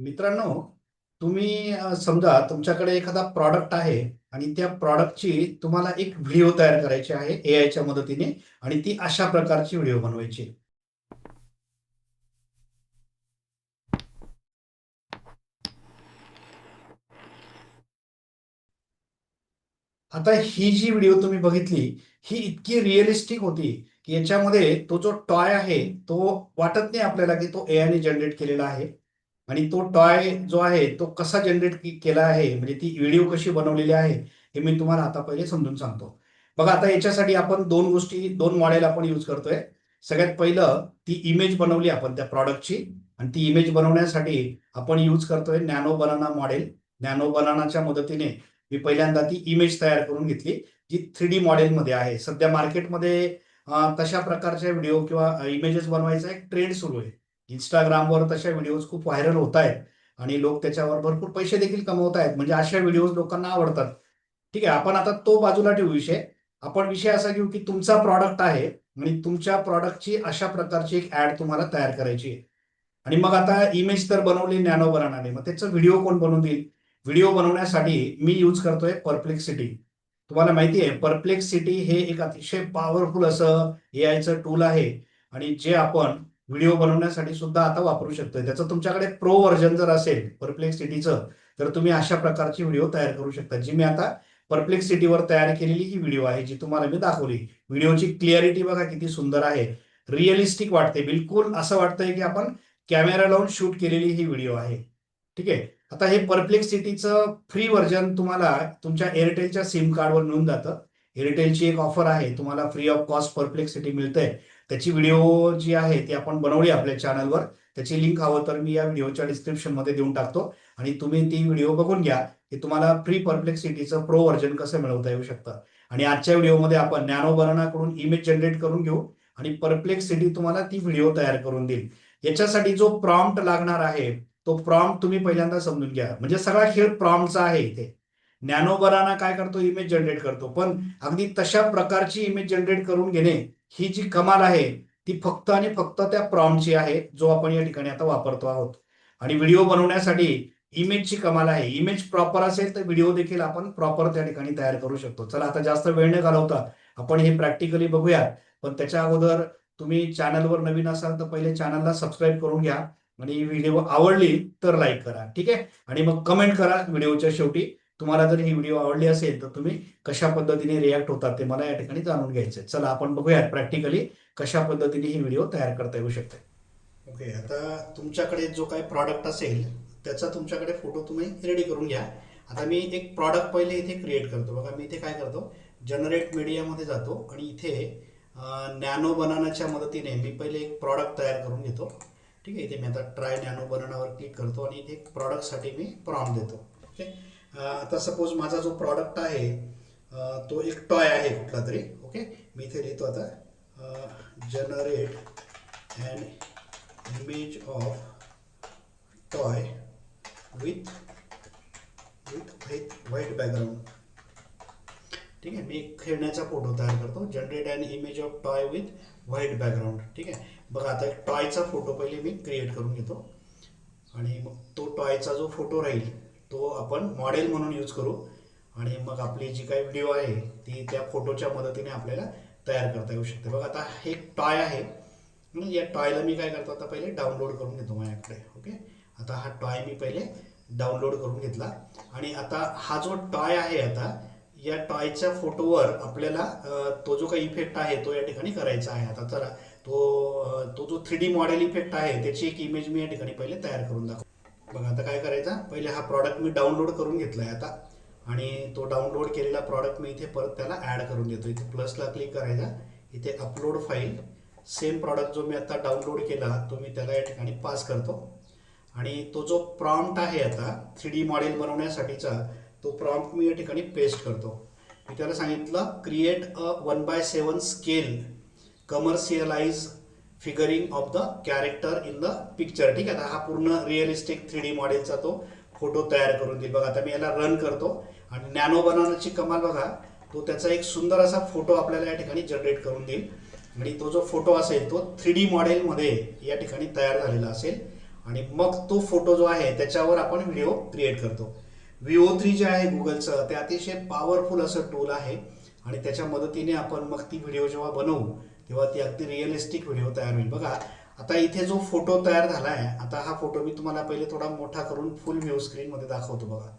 मित्रांनो तुम्ही समजा तुमच्याकडे एखादा प्रॉडक्ट आहे आणि त्या प्रॉडक्टची तुम्हाला एक व्हिडिओ तयार करायची आहे ए आयच्या मदतीने आणि ती अशा प्रकारची व्हिडिओ बनवायची आता ही जी व्हिडिओ तुम्ही बघितली ही इतकी रिअलिस्टिक होती की याच्यामध्ये तो जो टॉय आहे तो वाटत नाही आपल्याला की तो ए आयने जनरेट केलेला आहे. आणि तो टॉय जो आहे तो कसा जनरेट केला आहे? म्हणजे ती व्हिडिओ कशी बनवलेली आहे हे मी तुम्हाला आता पहिले समजून सांगतो. बघा आता याच्यासाठी आपण दोन गोष्टी दोन मॉडेल आपण यूज करतोय. सगळ्यात पहिलं ती इमेज बनवली आपण त्या प्रॉडक्टची आणि ती इमेज बनवण्यासाठी आपण यूज करतोय नॅनो बनाना मॉडेल नॅनो बनानाच्या मदतीने मी पहिल्यांदा ती इमेज तयार करून घेतली जी थ्री डी मॉडेलमध्ये आहे. सध्या मार्केटमध्ये तशा प्रकारच्या व्हिडिओ किंवा इमेजेस बनवायचा एक ट्रेंड सुरू आहे. इंस्टाग्रामवर तशा व्हिडिओज खूप व्हायरल होत आहेत. आणि लोक त्याच्यावर भरपूर पैसे देखील कमवत आहेत. म्हणजे अशा व्हिडिओज लोकांना आवडतात. ठीक आहे आपण आता तो बाजूला ठेवू विषय. आपण विषय असा घेऊ की तुमचा प्रॉडक्ट आहे आणि तुमच्या प्रॉडक्टची अशा प्रकारची एक ऍड तुम्हाला तयार करायची आहे. आणि मग आता इमेज तर बनवली नॅनो बनानाने मग त्याचा व्हिडिओ कोण बनवून देईल? व्हिडिओ बनवण्यासाठी मी यूज करतोय परप्लेक्सिटी तुम्हाला माहिती आहे परप्लेक्सिटी हे एक अतिशय पॉवरफुल असं ए आयचं टूल आहे. आणि जे आपण व्हिडिओ बनवण्यासाठी सुद्धा आता वापरू शकतोय. त्याचं तुमच्याकडे प्रो व्हर्जन जर असेल परप्लेक्सिटीचं तर तुम्ही अशा प्रकारची व्हिडिओ तयार करू शकता जी मी आता परप्लेक्सिटीवर तयार केलेली ही व्हिडिओ आहे जी तुम्हाला मी दाखवली. व्हिडिओची क्लिअरिटी बघा किती सुंदर आहे. रिअलिस्टिक वाटते बिलकुल असं वाटतंय की आपण कॅमेरा लावून शूट केलेली ही व्हिडिओ आहे. ठीक आहे? आता हे परप्लेक्सिटीचं फ्री व्हर्जन तुम्हाला तुमच्या एअरटेलच्या सिम कार्डवर मिळून जातं. एअरटेलची एक ऑफर आहे तुम्हाला फ्री ऑफ कॉस्ट परप्लेक्सिटी मिळतंय. त्याची व्हिडिओ जी आहे ती आपण बनवली आपल्या चॅनलवर त्याची लिंक हवं तर मी या व्हिडिओच्या डिस्क्रिप्शनमध्ये देऊन टाकतो. आणि तुम्ही ती व्हिडिओ बघून घ्या. की तुम्हाला प्री परप्लेक्सिटीचं प्रो व्हर्जन कसं मिळवता येऊ शकतं. आणि आजच्या व्हिडिओमध्ये आपण नॅनो बनानाकडून इमेज जनरेट करून घेऊ. आणि परप्लेक्सिटी तुम्हाला ती व्हिडिओ तयार करून देईल. याच्यासाठी जो प्रॉम्प्ट लागणार आहे तो प्रॉम्प्ट तुम्ही पहिल्यांदा समजून घ्या. म्हणजे सगळा खेळ प्रॉम्प्टचा आहे इथे. नॅनो बनाना काय करतो? इमेज जनरेट करतो. पण अगदी तशा प्रकारची इमेज जनरेट करून घेणे ही जी कमाल आहे ती फक्त आणि फक्त त्या प्रॉम्पची आहे जो आपण या ठिकाणी आता वापरतो आहोत. आणि व्हिडिओ बनवण्यासाठी इमेजची कमाल आहे. इमेज प्रॉपर असेल तर व्हिडिओ देखील आपण प्रॉपर त्या ठिकाणी तयार करू शकतो. चला आता जास्त वेळ न घालवता आपण हे प्रॅक्टिकली बघूया पण त्याच्या अगोदर तुम्ही चॅनलवर नवीन असाल तर पहिले चॅनलला सबस्क्राईब करून घ्या. आणि व्हिडिओ आवडली तर लाईक करा. ठीक आहे? आणि मग कमेंट करा व्हिडिओच्या शेवटी. तुम्हाला जर ही व्हिडिओ आवडली असेल तर तुम्ही कशा पद्धतीने रिॲक्ट होतात ते मला या ठिकाणी जाणून घ्यायचं चला आपण बघूयात प्रॅक्टिकली कशा पद्धतीने ही व्हिडिओ तयार करता येऊ शकते. ओके आता तुमच्याकडे जो काही प्रॉडक्ट असेल त्याचा तुमच्याकडे फोटो तुम्ही रेडी करून घ्या. आता मी एक प्रॉडक्ट पहिले इथे क्रिएट करतो. बघा मी इथे काय करतो? जनरेट मीडियामध्ये जातो आणि इथे नॅनो बनानाच्या मदतीने मी पहिले एक प्रॉडक्ट तयार करून घेतो. ठीक आहे इथे मी आता ट्राय नॅनो बनानावर क्लिक करतो आणि इथे प्रॉडक्टसाठी मी प्रॉम्प्ट देतो. ओके आता सपोज माझा जो प्रॉडक्ट आहे तो एक टॉय आहे कुठला तरी ओके मी इथे लिहितो आता generate and image of toy with with white white background ठीक आहे? मी खेळण्याचा फोटो तयार करतो. Generate and image of toy with white background ठीक आहे? बघा आता एक टॉयचा फोटो पहिले मी क्रिएट करून घेतो. आणि मग तो टॉयचा जो फोटो राहील तो आपण मॉडेल म्हणून यूज करू आणि मग आपली जी काही व्हिडिओ आहे ती त्या फोटोच्या मदतीने आपल्याला तयार करता येऊ शकते. बघा आता हे एक टॉय आहे. म्हणून या टॉयला मी काय करतो आता पहिले डाउनलोड करून घेतो माझ्याकडे ओके आता हा टॉय मी पहिले डाउनलोड करून घेतला. आणि आता हा जो टॉय आहे आता या टॉयच्या फोटोवर आपल्याला तो जो काही इफेक्ट आहे तो या ठिकाणी करायचा आहे. आता चला तो तो जो थ्री डी मॉडेल इफेक्ट आहे त्याची एक इमेज मी या ठिकाणी पहिले तयार करून दाखव बघा आता काय करायचा? पहिले हा प्रॉडक्ट मी डाउनलोड करून घेतला आहे आता. आणि तो डाउनलोड केलेला प्रॉडक्ट मी इथे परत त्याला ॲड करून देतो. इथे प्लसला क्लिक करायचा. इथे अपलोड फाईल सेम प्रॉडक्ट जो मी आता डाउनलोड केला तो मी त्याला या ठिकाणी पास करतो. आणि तो जो प्रॉम्प्ट आहे आता थ्री डी मॉडेल बनवण्यासाठीचा तो प्रॉम्प्ट मी या ठिकाणी पेस्ट करतो. मी त्याला सांगितलं create a one by seven scale commercialize figuring of the character in the picture ठीक आहे आता हा पूर्ण रिअलिस्टिक थ्री डी मॉडेलचा तो फोटो तयार करून देईल. बघा आता मी याला रन करतो आणि नॅनो बनवण्याची कमाल बघा तो त्याचा एक सुंदर असा फोटो आपल्याला या ठिकाणी जनरेट करून देईल. आणि तो जो फोटो असेल तो थ्री डी मॉडेलमध्ये या ठिकाणी तयार झालेला असेल. आणि मग तो फोटो जो आहे त्याच्यावर आपण व्हिडिओ क्रिएट करतो. व्हिओ थ्री जे आहे गुगलचं ते अतिशय पॉवरफुल असं टूल आहे. आणि त्याच्या मदतीने आपण मग ती व्हिडिओ जेव्हा बनवू तेव्हा ती अगदी रिअलिस्टिक व्हिडिओ तयार होईल. बघा आता इथे जो फोटो तयार झाला आहे आता हा फोटो मी तुम्हाला पहिले थोडा मोठा करून फुल व्ह्यू स्क्रीनमध्ये दाखवतो बघा.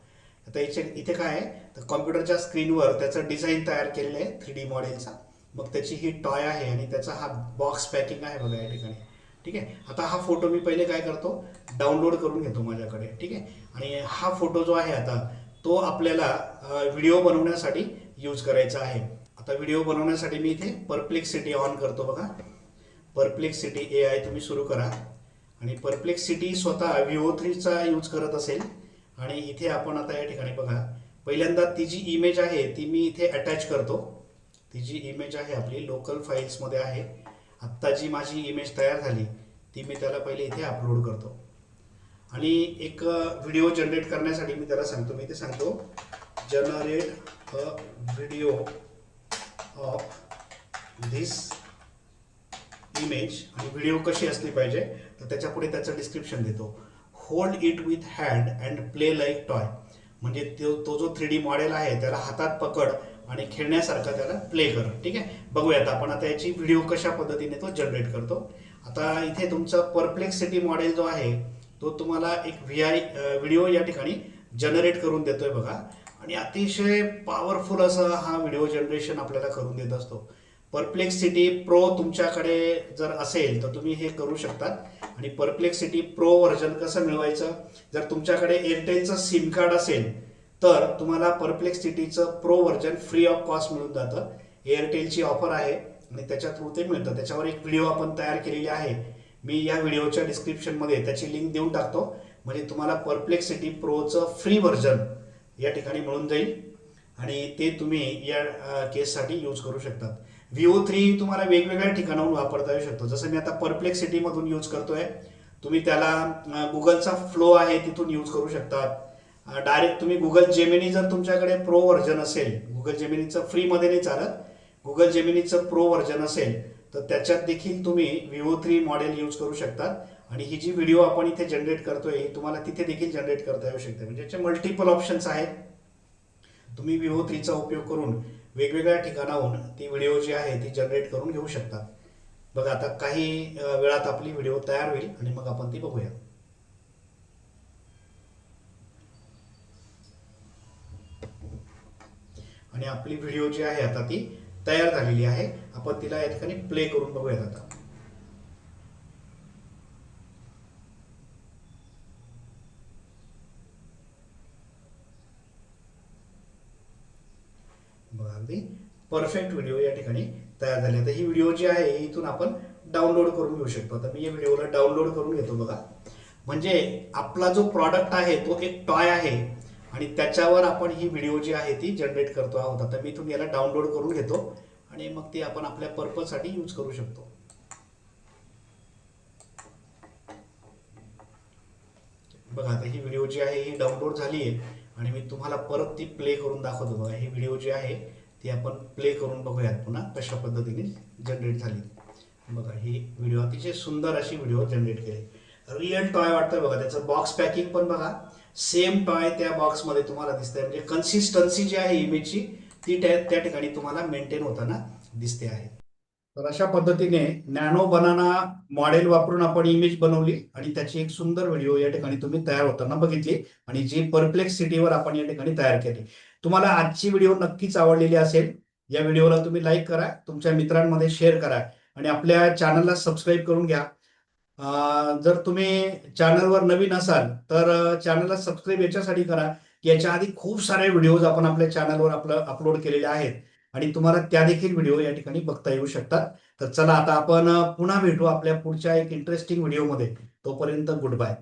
आता इथे इथे काय आहे? तर कॉम्प्युटरच्या स्क्रीनवर त्याचं डिझाईन तयार केलेलं आहे थ्री डी मॉडेलचा मग त्याची ही टॉय आहे आणि त्याचा हा बॉक्स पॅकिंग आहे बघा या ठिकाणी. ठीक आहे? आता हा फोटो मी पहिले काय करतो? डाउनलोड करून घेतो माझ्याकडे. ठीक आहे? आणि हा फोटो जो आहे आता तो आपल्याला व्हिडिओ बनवण्यासाठी यूज करायचा आहे. आता व्हिडिओ बनवण्यासाठी मी इथे परप्लेक्सिटी ऑन करतो बघा. परप्लेक्सिटी ए आय तुम्ही सुरू करा. आणि परप्लेक्सिटी स्वतः व्हिओ थ्रीचा यूज करत असेल. आणि इथे आपण आता या ठिकाणी बघा. पहिल्यांदा ती जी इमेज आहे ती मी इथे अटॅच करतो. ती जी इमेज आहे आपली लोकल फाईल्समध्ये आहे. आत्ता जी माझी इमेज तयार झाली ती मी त्याला पहिले इथे अपलोड करतो. आणि एक व्हिडिओ जनरेट करण्यासाठी मी त्याला सांगतो. मी ते सांगतो generate a video of this image आणि व्हिडिओ कशी असली पाहिजे तर त्याच्यापुढे त्याचं डिस्क्रिप्शन देतो. Hold it with hand and play like toy म्हणजे तो तो जो थ्री डी मॉडेल आहे त्याला हातात पकड आणि खेळण्यासारखा त्याला प्ले कर. ठीक आहे? बघूयात आपण आता याची व्हिडिओ कशा पद्धतीने तो जनरेट करतो. आता इथे तुमचा परप्लेक्सिटी मॉडेल जो आहे तो तुम्हाला एक व्ही आय व्हिडिओ या ठिकाणी जनरेट करून देतोय बघा. आणि अतिशय पॉवरफुल असं हा व्हिडिओ जनरेशन आपल्याला करून देत असतो. परप्लेक्सिटी प्रो तुमच्याकडे जर असेल तर तुम्ही हे करू शकतात. आणि परप्लेक्सिटी प्रो व्हर्जन कसं मिळवायचं? जर तुमच्याकडे एअरटेलचं सिम कार्ड असेल तर तुम्हाला परप्लेक्सिटीचं pro version free of cost मिळून जातं. एअरटेलची ऑफर आहे आणि त्याच्या थ्रू ते मिळतं. त्याच्यावर एक व्हिडिओ आपण तयार केलेली आहे. मी या व्हिडिओच्या डिस्क्रिप्शनमध्ये त्याची लिंक देऊन टाकतो. म्हणजे तुम्हाला परप्लेक्सिटी प्रोचं फ्री व्हर्जन या ठिकाणी मिळून जाईल. आणि ते तुम्ही या केससाठी यूज करू शकतात. विओ थ्री तुम्हाला वेगवेगळ्या ठिकाणाहून वापरता येऊ शकतो. जसं मी आता परप्लेक्सिटीमधून यूज करतोय. तुम्ही त्याला गुगलचा फ्लो आहे तिथून यूज करू शकतात. डायरेक्ट तुम्ही गुगल जेमिनी जर तुमच्याकडे प्रो व्हर्जन असेल गुगल जेमिनीचं फ्रीमध्ये नाही चालत गुगल जेमिनीचं प्रो व्हर्जन असेल तर त्याच्यात देखील तुम्ही विवो थ्री मॉडेल यूज करू शकतात. आणि ही जी व्हिडिओ आपण इथे जनरेट करतोय ही तुम्हाला तिथे देखील जनरेट करता येऊ शकते. म्हणजे याचे मल्टिपल ऑप्शन्स आहेत. तुम्ही विवो थ्रीचा उपयोग करून वेगवेगळ्या ठिकाणाहून ती व्हिडिओ जी आहे ती जनरेट करून घेऊ शकतात. बघा आता काही वेळात आपली व्हिडिओ तयार होईल आणि मग आपण ती बघूया. आणि आपली व्हिडिओ जी आहे आता ती तयार झालेली आहे. आपण तिला या ठिकाणी प्ले करून बघूयात आता बघा अगदी परफेक्ट व्हिडिओ या ठिकाणी तयार झाले. आता ही व्हिडिओ जी आहे इथून आपण डाउनलोड करून घेऊ शकतो. आता मी या व्हिडिओला डाउनलोड करून घेतो बघा. म्हणजे आपला जो प्रॉडक्ट आहे तो एक टॉय आहे. आणि त्याच्यावर आपण ही व्हिडिओ जी आहे ती जनरेट करतो आहोत. आता मी इथून याला डाउनलोड करून घेतो. आणि मग ती आपण आपल्या पर्पजसाठी यूज करू शकतो. बघा आता ही व्हिडिओ जी आहे ही डाउनलोड झाली आहे. आणि मी तुम्हाला परत ती प्ले करून दाखवतो बघा. ही व्हिडिओ जी आहे ती आपण प्ले करून बघूयात पुन्हा कशा पद्धतीने जनरेट झाली. बघा ही व्हिडिओ अतिशय सुंदर अशी व्हिडिओ जनरेट केली. रिअल टॉय वाटतं बघा त्याचं बॉक्स पॅकिंग पण बघा. सेम टॉय त्या बॉक्समध्ये तुम्हाला दिसतंय. म्हणजे कन्सिस्टन्सी जी आहे इमेजची ती त्या त्या ठिकाणी तुम्हाला मेंटेन होताना दिसते आहे. तर अशा पद्धतीने नॅनो बनाना मॉडेल वापरून आपण इमेज बनवली आणि त्याची एक सुंदर व्हिडिओ या ठिकाणी तुम्ही तयार होताना बघितली आणि जी परप्लेक्स सिटीवर आपण या ठिकाणी तयार केली. तुम्हाला आजची व्हिडिओ नक्कीच आवडलेली असेल या व्हिडिओला तुम्ही लाईक करा तुमच्या मित्रांमध्ये शेअर करा आणि आपल्या चॅनलला सबस्क्राईब करून घ्या. जर तुम्ही चॅनलवर नवीन असाल तर चॅनलला सबस्क्राईब याच्यासाठी करा की याच्या आधी खूप सारे व्हिडिओज आपण आपल्या चॅनलवर आपलं अपलोड केलेले आहेत आणि तुम्हाला त्या देखील व्हिडिओ या ठिकाणी बघता येऊ शकतात. तर चला आता आपण पुन्हा भेटू आपल्या पुढच्या एक इंटरेस्टिंग व्हिडिओमध्ये तोपर्यंत गुड बाय